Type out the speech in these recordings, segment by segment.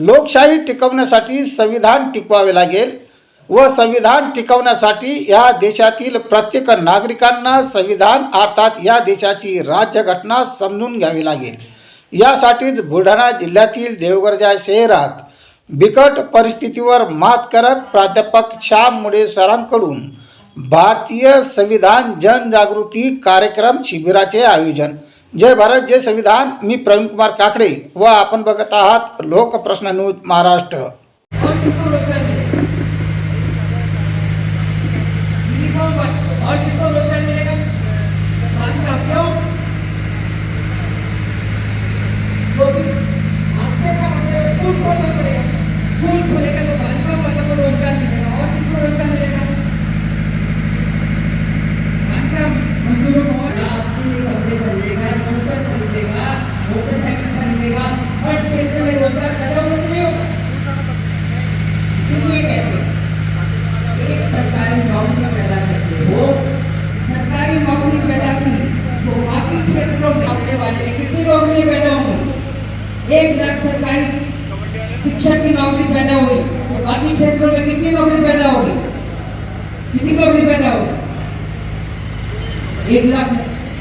लोकशाही टिकवण्यासाठी संविधान टिकवावे लागेल व संविधान टिकवण्यासाठी या देशातील प्रत्येक नागरिकांना संविधान अर्थात या देशाची राज्यघटना समजून घ्यावी लागेल. यासाठीच बुलढाणा जिल्ह्यातील देवगरजा शहरात बिकट परिस्थितीवर मात करत प्राध्यापक श्याम मुळे सरांकडून भारतीय संविधान जनजागृती कार्यक्रम शिबिराचे आयोजन जय भारत जय संविधान. मी प्रवीण कुमार काकडे व आपण बघत आहात लोकप्रश्न न्यूज महाराष्ट्र. और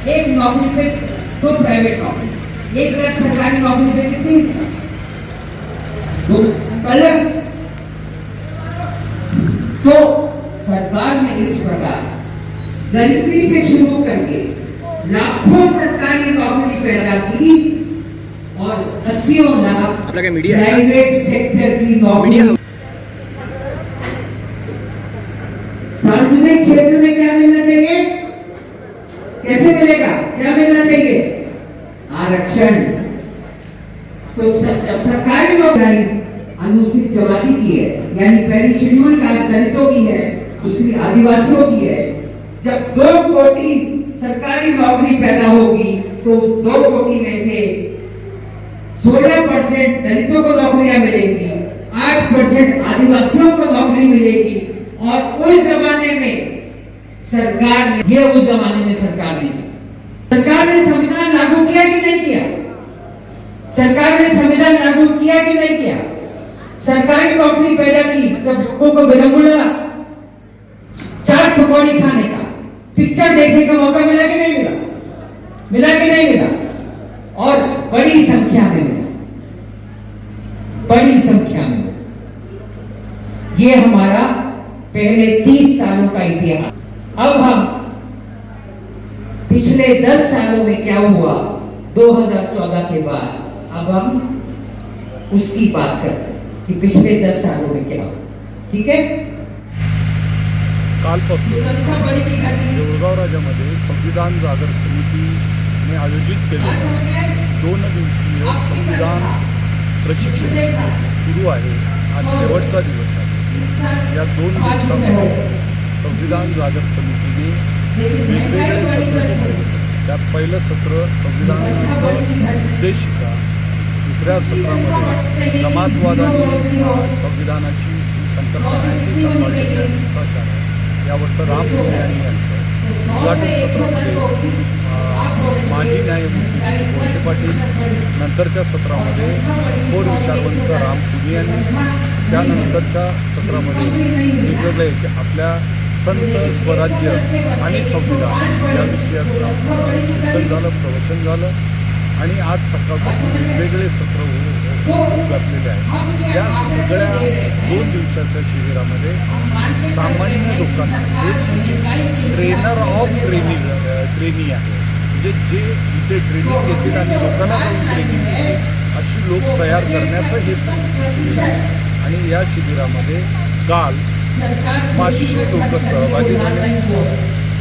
एक नौकरी पे दो प्राइवेट नौकरी। एक लाख सरकारी नौकरी पे कितनी दो। पलक तो सरकार ने इस प्रकार गरीबी से शुरू करके लाखों सरकारी नौकरी पैदा की और अस्सियों लाख प्राइवेट सेक्टर की नौकरी सार्वजनिक क्षेत्र में क्या मिलना चाहिए कैसे मिलेगा क्या मिलना चाहिए आरक्षण तो स- जब सरकारी नौकरी अनुसूचित जमाती की है यानी पहली शेड्यूल कास्ट दलितों की है, दूसरी आदिवासियों की है। जब दो कोटि सरकारी नौकरी पैदा होगी तो उस दो कोटि में से सोलह परसेंट दलितों को नौकरियाँ मिलेंगी, आठ परसेंट आदिवासियों को नौकरी मिलेगी। और उस जमाने में सरकार ने, ये उस जमाने में सरकार ने सरकार ने संविधान लागू किया कि नहीं किया? सरकार ने संविधान लागू किया कि नहीं किया? सरकारी नौकरी पैदा की जब लोगों को विरंगुला चाट पकौड़ी खाने का। पिक्चर देखने का मौका मिला कि नहीं मिला? मिला कि नहीं मिला? और बड़ी संख्या में मिला। बड़ी संख्या में मिला। ये हमारा पहले तीस सालों का इतिहास। अब हम पिछले दस सालों में क्या हुआ? 2014 के बाद अब हम उसकी बात करते कि पिछले दस सालों में क्या ठीक है कालपासून देऊळगाव राजामध्ये संविधान जागर समितीने आयोजित आज केलेलं समझ में आई? दोन दिवसीय संविधान प्रशिक्षण सुरू आहे. आज शेवटचा दिवस आहे. या दोन हो दिवसामध्ये। संविधान जागर समितीने वेगवेगळे सत्र त्यात पहिलं सत्र संविधानाचं उद्देशिका दुसऱ्या सत्रामध्ये जमातवाद संविधानाची संकल्पना आहे यावरचं राम यांनी यांचं. उद्घाटन सत्रामध्ये माजी न्यायमूर्ती वळसे पाटील नंतरच्या सत्रामध्ये थोर विचारवंत राम पुणे यांनी त्यानंतरच्या सत्रामध्ये वेगवेगळे की आपल्या संत स्वराज्य आणि संविधान या विषयाचं झालं प्रवचन झालं. आणि आज सकाळपासून वेगवेगळे सत्र घातलेले आहेत. या सगळ्या दोन दिवसाच्या शिबिरामध्ये सामान्य लोकांना हे ट्रेनर ऑफ ट्रेनिंग ट्रेनिंग आहे. म्हणजे जे इथे ट्रेनिंग घेतील आणि लोकांना जाऊन ट्रेनिंग देतील अशी लोक तयार करण्याचं हे आणि या शिबिरामध्ये काल पाचशे लोक सहभागी झाले.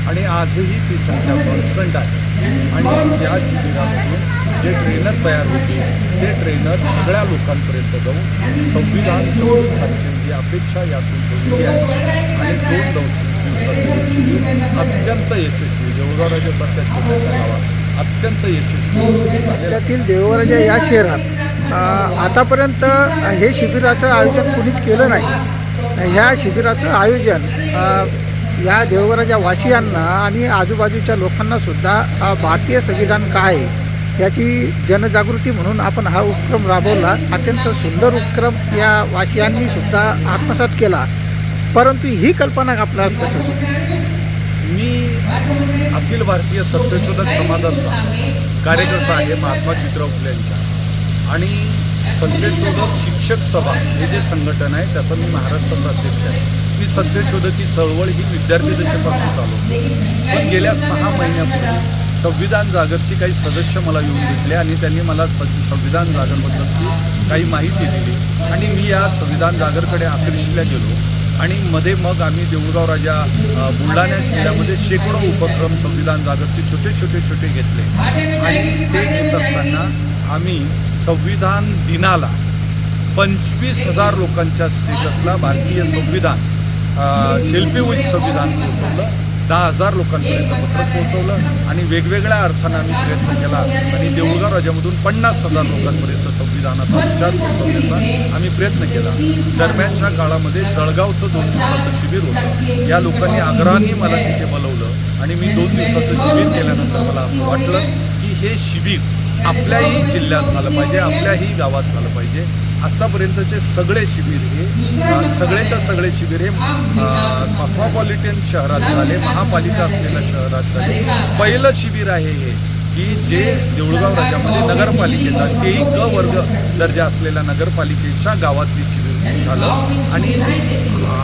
आणि आजही ती संख्या कॉन्स्टंट आहे. आणि या शिबिरामधून जे ट्रेनर तयार होते ते ट्रेनर सगळ्या लोकांपर्यंत जाऊन संविधान समजून सांगतील ही अपेक्षा यातून ठेवली आहे आणि दोन दिवस दिवसाचे अत्यंत यशस्वी देवळगावराजासारख्या सरकारच्या गावात अत्यंत यशस्वी झालेलं आहे. या शहरात आतापर्यंत हे शिबिराचं आयोजन कुणीच केलं नाही ह्या शिबिराचं आयोजन या देवराजा वासियांना आणि आजूबाजूच्या लोकांनासुद्धा भारतीय संविधान काय आहे याची जनजागृती म्हणून आपण हा उपक्रम राबवला. अत्यंत सुंदर उपक्रम या वासियांनी सुद्धा आत्मसात केला. परंतु ही कल्पना आपल्यास कसं मी अखिल भारतीय सत्यशोधक समाजाचा कार्यकर्ता आहे महात्मा ज्योतिराव फुले यांच्या आणि सत्यशोधक शिक्षक सभा हे जे संघटन आहे त्याचा मी महाराष्ट्राचा अध्यक्ष आहे. मी सत्यशोधकी चळवळ ही विद्यार्थी दशेपासून चालवतो. पण गेल्या सहा महिन्यापूर्वी संविधान जागरची काही सदस्य मला येऊन भेटले आणि त्यांनी मला स संविधान जागरबद्दलची काही माहिती दिली. आणि मी या संविधान जागरकडे आकर्षिल्या गेलो. आणि मध्ये मग आम्ही देऊळगाव राजा बुलढाणा जिल्ह्यामध्ये शेकडो उपक्रम संविधान जागरचे छोटे छोटे छोटे घेतले. आणि ते घेत असताना आम्ही संविधान दिनाला पंचवीस हजार लोकांच्या स्टेटसला भारतीय संविधान शिल्पीवरील संविधान पोहोचवलं. दहा हजार लोकांपर्यंत पत्र पोहोचवलं आणि वेगवेगळ्या अर्थानं आम्ही प्रयत्न केला. आणि देऊळगाव राज्यामधून पन्नास हजार लोकांपर्यंत संविधानाचा विचार पोहोचवण्याचा आम्ही प्रयत्न केला. दरम्यानच्या काळामध्ये जळगावचं दोन दिवसाचं शिबिर होतं. या लोकांनी आग्रहाने मला तिथे बोलवलं आणि मी दोन दिवसाचं शिबिर केल्यानंतर मला असं वाटलं की हे शिबिर आपल्याही जिल्ह्यात झालं पाहिजे आपल्याही गावात झालं पाहिजे. आत्तापर्यंतचे सगळे शिबिर हे सगळेच्या सगळे शिबिर हे कॉस्मोपॉलिटन शहरात झाले महापालिका असलेल्या शहरात झाले. पहिलं शिबिर आहे हे की जे देऊळगाव राज्यामध्ये नगरपालिकेचा तेही क वर्ग दर्जा असलेल्या नगरपालिकेच्या गावातली शिबिर झालं. आणि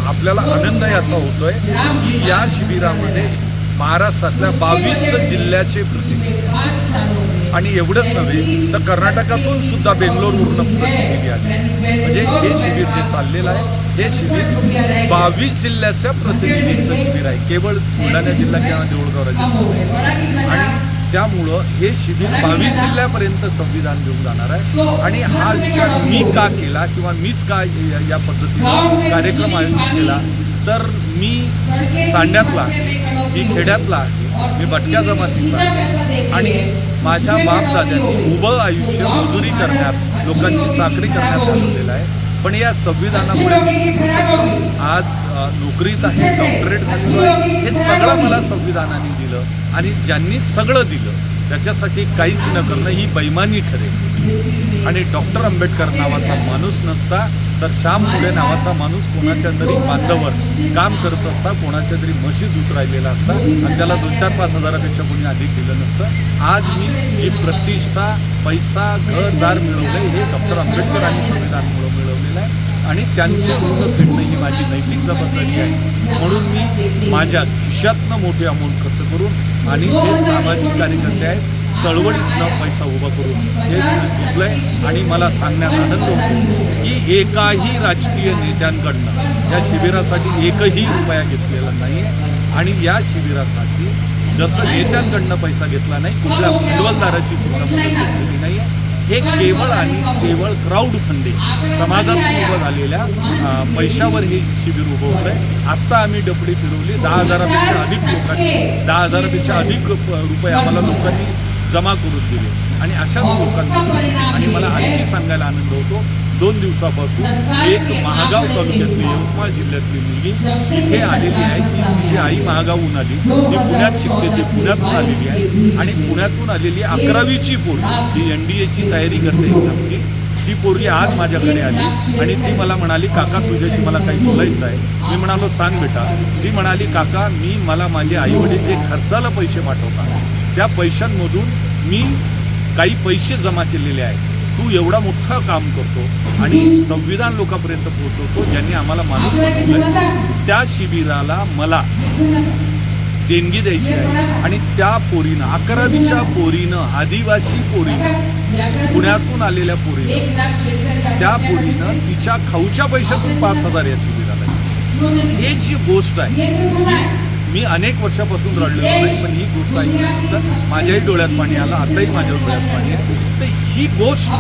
आपल्याला आनंद याचा होतोय. की या शिबिरामध्ये महाराष्ट्रातल्या बावीस जिल्ह्याचे प्रतिनिधी. आणि एवढंच नव्हे तर कर्नाटकातून सुद्धा बेंगलोरवरून प्रतिनिधी आले म्हणजे हे शिबिर जे चाललेलं आहे हे शिबिर बावीस जिल्ह्याच्या प्रतिनिधींचं शिबिर आहे. केवळ बुलढाणा जिल्हा किंवा देऊळगाव राज्य आणि त्यामुळं हे शिबिर बावीस जिल्ह्यापर्यंत संविधान घेऊन जाणार आहे. आणि हा विचार मी का केला किंवा मीच का या पद्धतीने कार्यक्रम आयोजित केला तर मी तांड्यातला मी खेड्यातला मी भटक्या जमातीचा आणि माझ्या बापदाद्यांनी उभं आयुष्य मजुरी करण्यात लोकांची चाकरी करण्यात घालवलेलं आहे. पण या संविधानामुळे मी आज नोकरीत आहे डॉक्टरेट झालेलो आहे. हे सगळं मला संविधानाने दिलं आणि ज्यांनी सगळं दिलं त्याच्यासाठी काहीच न करणं ही बैमानी ठरेल. आणि डॉक्टर आंबेडकर नावाचा माणूस नसता तर श्याम फुले नावाचा माणूस कोणाच्या तरी बांधावर काम करत असता कोणाच्या तरी मशीद उतरायलेला असता आणि त्याला दोन चार पाच हजारापेक्षा कोणी अधिक दिलं नसतं. आज मी जी प्रतिष्ठा पैसा घरदार मिळवले हे डॉक्टर आंबेडकरांनी संविधानमुळं आणि त्यांचे ऋण फेडणं ही माझी नैतिक जबाबदारी आहे. म्हणून मी माझ्या खिशातनं मोठे अमाऊंट खर्च करून आणि जे सामाजिक कार्यकर्ते आहेत चळवळीतनं पैसा उभा करून हे घेतलंय आणि मला सांगण्यात आनंद होतो की एकाही राजकीय नेत्यांकडनं या शिबिरासाठी एकही रुपया घेतलेला नाही आहे आणि या शिबिरासाठी जसं नेत्यांकडनं पैसा घेतला नाही कुठल्या भांडवलदाराची सुद्धा मदत घेतलेली नाही आहे हे केवळ आणि केवळ क्राऊड फंडिंग समाजातून उभं झालेल्या पैशावर हे शिबिर उभं होतं आहे आत्ता आम्ही डपडी फिरवली. दहा हजारापेक्षा अधिक लोकांनी दहा हजारापेक्षा अधिक रुप- रुपये आम्हाला लोकांनी जमा करून दिले. आणि अशाच लोकांना आणि मला आणखी सांगायला आनंद होतो दोन दिवसापासून एक महागाव तालुक्यातली यवतमाळ जिल्ह्यातली मुलगी इथे आलेली आहे. ती तिची आई महागावहून आली. ती पुण्यात शिकते ती पुण्यातून आलेली आहे. आणि पुण्यातून आलेली अकरावीची पोरगी जी एन डी एची तयारी करते एक्झामची ती पोरगी आज माझ्याकडे आली. आणि ती मला म्हणाली काका तुझ्याशी मला काही बोलायचं आहे. मी म्हणालो सांग बेटा. ती म्हणाली काका मी मला माझे आई वडील जे खर्चाला पैसे पाठवतात त्या पैशांमधून मी काही पैसे जमा केलेले आहेत. तू एवढा मोठं काम करतो आणि संविधान लोकांपर्यंत पोहोचवतो ज्यांनी आम्हाला माणूस त्या शिबिराला मला देणगी द्यायची आहे. आणि त्या पोरीनं अकरावीच्या पोरीनं आदिवासी पोरीनं पुण्यातून आलेल्या पोरीनं त्या पोरीनं तिच्या खाऊच्या पैशातून पाच हजार या शिबिराला. हे जी गोष्ट आहे? मी अनेक वर्षापासून रडलेलो नाही पण ही गोष्ट ऐकल्यानंतर माझ्याही डोळ्यात पाणी आलं आताही माझ्या डोळ्यात पाणी आहे. तर ही गोष्ट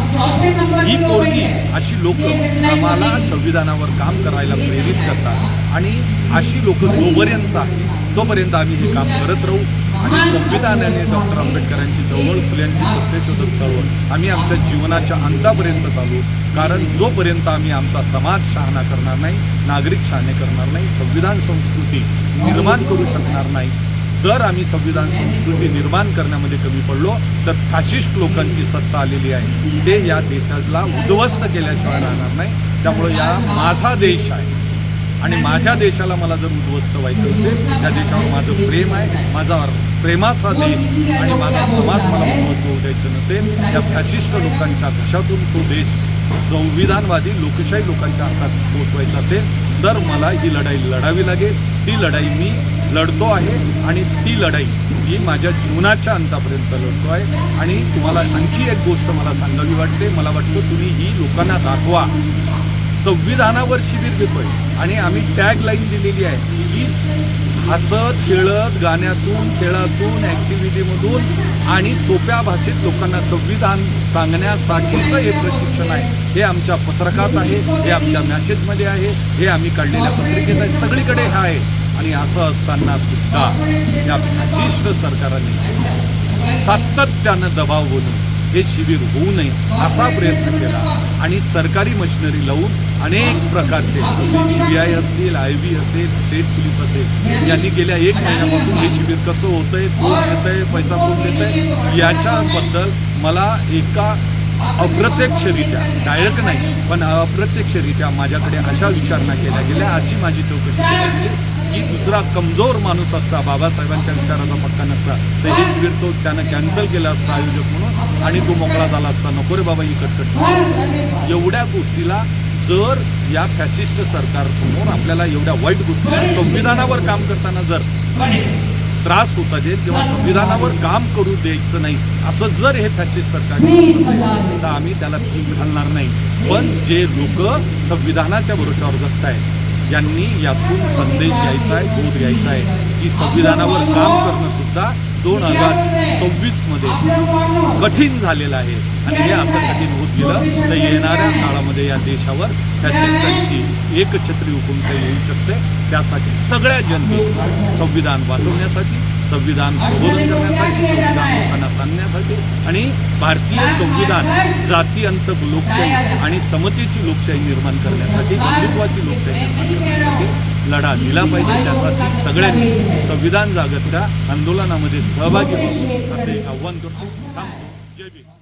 ही पोरगी अशी लोक आम्हाला संविधानावर काम करायला प्रेरित करतात. आणि अशी लोक जोपर्यंत आहे तोपर्यंत आम्ही हे काम करत राहू. आणि संविधानाने डॉक्टर आंबेडकरांची जवळ फुल्यांची सत्यशोधक चळवळ आम्ही आमच्या जीवनाच्या अंतापर्यंत चालू कारण जोपर्यंत आम्ही आमचा समाज शहाणा करणार नाही नागरिक शहाणे करणार नाही संविधान संस्कृती निर्माण करू शकणार नाही जर आम्ही संविधान संस्कृती निर्माण करण्यामध्ये कमी पडलो तर फॅशिस्ट लोकांची सत्ता आलेली आहे. ते या देशाला उद्ध्वस्त केल्याशिवाय राहणार नाही. त्यामुळे या माझा देश आहे. आणि माझ्या देशाला मला जर उद्ध्वस्त व्हायचं असेल त्या देशावर माझं प्रेम आहे माझा प्रेमाचा देश आणि माझा समाज मला उद्ध्वस्त होऊ द्यायचं नसेल त्या फॅशिस्ट लोकांच्या घशातून तो देश संविधानवादी लोकशाही लोकांच्या हातात पोचवायचा असेल तर मला ही लढाई लढावी लागेल. ती लढाई मी लढतो आहे आणि ती लढाई मी माझ्या जीवनाच्या अंतापर्यंत लढतो आहे. आणि तुम्हाला आणखी एक गोष्ट मला सांगावी वाटते. मला वाटतं तुम्ही ही लोकांना दाखवा. संविधानावर शिबिर घेतोय आणि आम्ही टॅग लाईन दिलेली आहे की हसत खेळत गाण्यातून खेळातून ॲक्टिव्हिटीमधून आणि सोप्या भाषेत लोकांना संविधान सांगण्यासाठीचं हे प्रशिक्षण आहे. हे आमच्या पत्रकात आहे हे आमच्या मॅसेजमध्ये आहे हे आम्ही काढलेल्या पत्रिकेत आहे. सगळीकडे हा आहे. आणि असं असताना सुद्धा या विशिष्ट सरकारने सातत्यानं दबाव बोलून हे शिबिर होऊ नये असा प्रयत्न केला. आणि सरकारी मशिनरी लावून अनेक प्रकारचे सी आय असतील आय बी असेल स्टेट पोलीस असेल यांनी गेल्या एक महिन्यापासून हे शिबिर कसं होतंय कोण येतंय पैसा कोण देतंय याच्याबद्दल मला एका अप्रत्यक्षरित्या डायरेक्ट नाही पण अप्रत्यक्षरित्या माझ्याकडे अशा विचारणा केल्या गेल्या अशी माझी चौकशी केली की दुसरा कमजोर माणूस असता बाबासाहेबांच्या विचाराचा पक्का नसता तर हे तो त्यानं कॅन्सल केला असता आयोजक म्हणून आणि तो मोकळा झाला असता. नको रे बाबा ही कटकट. एवढ्या गोष्टीला जर या फॅसिस्ट सरकारसमोर आपल्याला एवढ्या वाईट गोष्टी संविधानावर काम करताना जर त्रास होता येईल किंवा संविधानावर काम करू द्यायचं नाही. असं जर हे फॅसिस्ट सरकार तर आम्ही त्याला भीक घालणार नाही. पण जे लोक संविधानाच्या भरोशावर जगत आहेत यांनी यातून संदेश घ्यायचा आहे बोध घ्यायचा आहे की संविधानावर काम करणं सुद्धा दोन हजार सव्वीसमध्ये कठीण झालेलं आहे. आणि हे असं कठीण होत गेलं तर येणाऱ्या काळामध्ये या देशावर त्या फॅसिस्टांची एकछत्री हुकुमशाही येऊ शकते. त्यासाठी सगळ्या जनते संविधान वाचवण्यासाठी संविधान प्रबोधन करण्यासाठी संविधान लोकांना सांगण्यासाठी आणि भारतीय संविधान जाती अंतक लोकशाही आणि समतेची लोकशाही निर्माण करण्यासाठी हिंदुत्वाची लोकशाही निर्माण करण्यासाठी लढा दिला पाहिजे. त्यासाठी सगळ्यांनी संविधान जागतच्या आंदोलनामध्ये सहभागी होऊन असे आव्हान करतो. थांबतो. जय भीम.